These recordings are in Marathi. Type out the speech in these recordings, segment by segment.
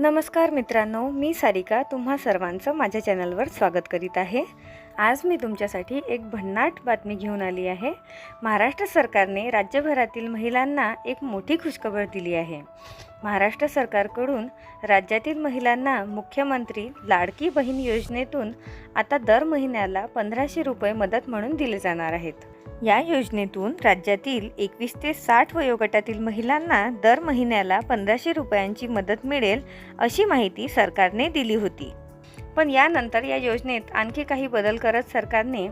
नमस्कार मित्रांनो मी सारिका तुम्हा सर्वांचं माझ्या चॅनलवर स्वागत करीत आहे. आज मी तुमच्यासाठी एक भन्नाट बातमी घेऊन आली आहे. महाराष्ट्र सरकारने राज्यभरातील महिलांना एक मोठी खुशखबर दिली आहे. महाराष्ट्र सरकारकडून राज्यातील महिलांना मुख्यमंत्री लाडकी बहीण योजनेतून आता दर महिन्याला पंधराशे रुपये मदत म्हणून दिले जाणार आहेत. या योजनेतून राज्यातील एकवीस ते साठ वयोगटातील महिलांना दर महिन्याला पंधराशे रुपयांची मदत मिळेल अशी माहिती सरकारने दिली होती. पण यानंतर या योजनेत आणखी काही बदल करत सरकारने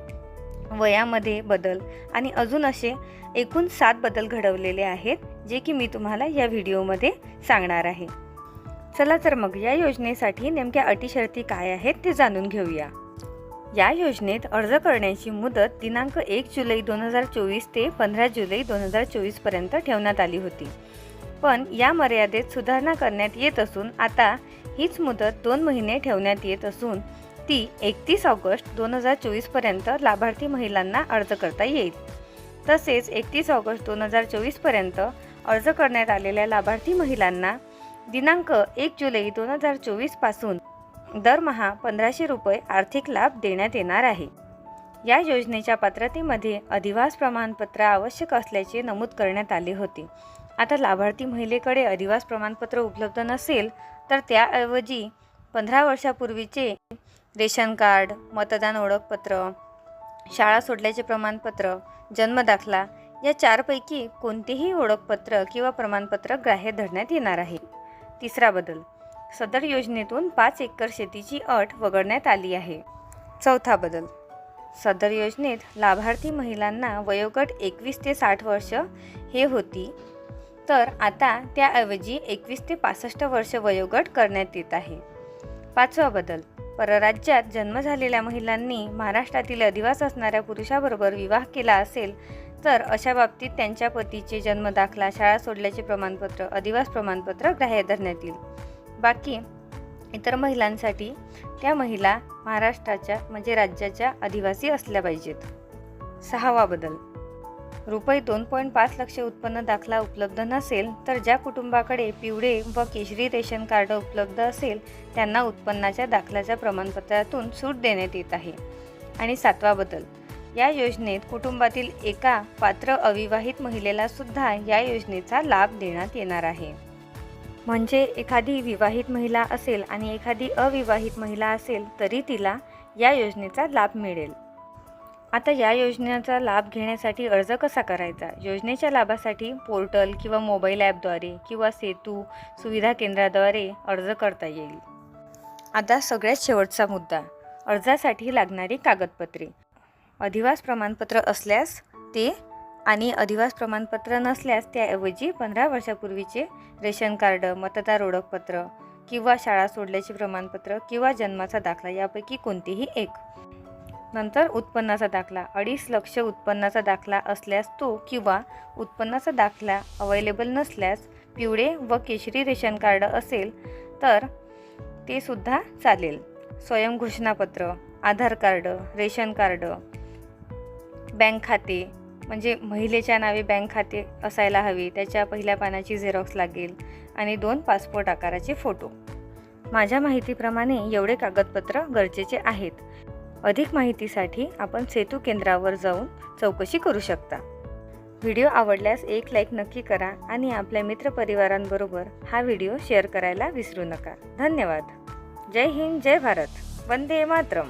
वयामध्ये बदल आणि अजून असे एकूण सात बदल घडवलेले आहेत जे की मी तुम्हाला या व्हिडिओमध्ये सांगणार आहे. चला तर मग या योजनेसाठी नेमक्या अटी शर्ती काय आहेत ते जाणून घेऊया. या योजनेत अर्ज करण्याची मुदत दिनांक एक जुलै दोन हजार चोवीस ते पंधरा जुलै दोन हजार चोवीसपर्यंत ठेवण्यात आली होती. पण या मर्यादेत सुधारणा करण्यात येत असून आता हीच मुदत दोन महिने ठेवण्यात येत असून ती एकतीस ऑगस्ट दोन हजार चोवीसपर्यंत लाभार्थी महिलांना अर्ज करता येईल. तसेच एकतीस ऑगस्ट दोन हजार चोवीसपर्यंत अर्ज करण्यात आलेल्या लाभार्थी महिलांना दिनांक एक जुलै दोन हजार चोवीसपासून दरमहा पंधराशे रुपये आर्थिक लाभ देण्यात येणार आहे. या योजनेच्या पात्रतेमध्ये अधिवास प्रमाणपत्र आवश्यक असल्याचे नमूद करण्यात आले होते. आता लाभार्थी महिलेकडे अधिवास प्रमाणपत्र उपलब्ध नसेल तर त्याऐवजी पंधरा वर्षापूर्वीचे रेशन कार्ड मतदान ओळखपत्र शाळा सोडल्याचे प्रमाणपत्र जन्मदाखला या चारपैकी कोणतेही ओळखपत्र किंवा प्रमाणपत्र ग्राह्य धरण्यात येणार आहे. तिसरा बदल. सदर योजनेतून पाच एकर शेतीची अट वगळण्यात आली आहे. चौथा बदल. सदर योजनेत लाभार्थी महिलांना वयोगट एकवीस ते साठ वर्ष हे होती. तर आता त्याऐवजी एकवीस ते पासष्ट वर्ष वयोगट करण्यात येत आहे. पाचवा बदल. परराज्यात जन्म झालेल्या महिलांनी महाराष्ट्रातील अधिवास असणाऱ्या पुरुषाबरोबर विवाह केला असेल तर अशा बाबतीत त्यांच्या पतीचे जन्मदाखला शाळा सोडल्याचे प्रमाणपत्र अधिवास प्रमाणपत्र ग्राह्य धरण्यात येईल. बाकी इतर महिलांसाठी त्या महिला महाराष्ट्राच्या म्हणजे राज्याच्या आदिवासी असल्या पाहिजेत. सहावा बदल. रुपये दोन पॉईंट पाच लक्ष उत्पन्न दाखला उपलब्ध नसेल तर ज्या कुटुंबाकडे पिवळे व केशरी रेशन कार्ड उपलब्ध असेल त्यांना उत्पन्नाच्या दाखल्याच्या प्रमाणपत्रातून सूट देण्यात येत आहे. आणि सातवा बदल. या योजनेत कुटुंबातील एका पात्र अविवाहित महिलेला सुद्धा या योजनेचा लाभ देण्यात येणार आहे. म्हणजे एखादी विवाहित महिला असेल आणि एखादी अविवाहित महिला असेल तरी तिला या योजनेचा लाभ मिळेल. आता या योजनेचा लाभ घेण्यासाठी अर्ज कसा करायचा? योजनेच्या लाभासाठी पोर्टल किंवा मोबाईल ॲपद्वारे किंवा सेतू सुविधा केंद्राद्वारे अर्ज करता येईल. आता सगळ्यात शेवटचा मुद्दा अर्जासाठी लागणारी कागदपत्रे. अधिवास प्रमाणपत्र असल्यास ते आणि अधिवास प्रमाणपत्र नसल्यास त्याऐवजी पंधरा वर्षापूर्वीचे रेशन कार्ड मतदार ओळखपत्र किंवा शाळा सोडल्याचे प्रमाणपत्र किंवा जन्माचा दाखला यापैकी कोणतेही एक. नंतर उत्पन्नाचा दाखला. अडीच लक्ष उत्पन्नाचा दाखला असल्यास तो किंवा उत्पन्नाचा दाखला अवेलेबल नसल्यास पिवळे व केशरी रेशन कार्ड असेल तर ते सुद्धा चालेल. स्वयंघोषणापत्र Aadhaar card ration card bank खाते म्हणजे महिलेच्या नावे बँक खाते असायला हवे त्याच्या पहिल्या पानाची झेरॉक्स लागेल आणि दोन पासपोर्ट आकाराचे फोटो माझ्या माहितीप्रमाणे एवढे कागदपत्र गरजेचे आहेत. अधिक माहितीसाठी आपण सेतू केंद्रावर जाऊन चौकशी करू शकता. व्हिडिओ आवडल्यास एक लाईक नक्की करा आणि आपल्या मित्रपरिवारांबरोबर हा व्हिडिओ शेअर करायला विसरू नका. धन्यवाद. जय हिंद जय भारत. वंदे मातरम.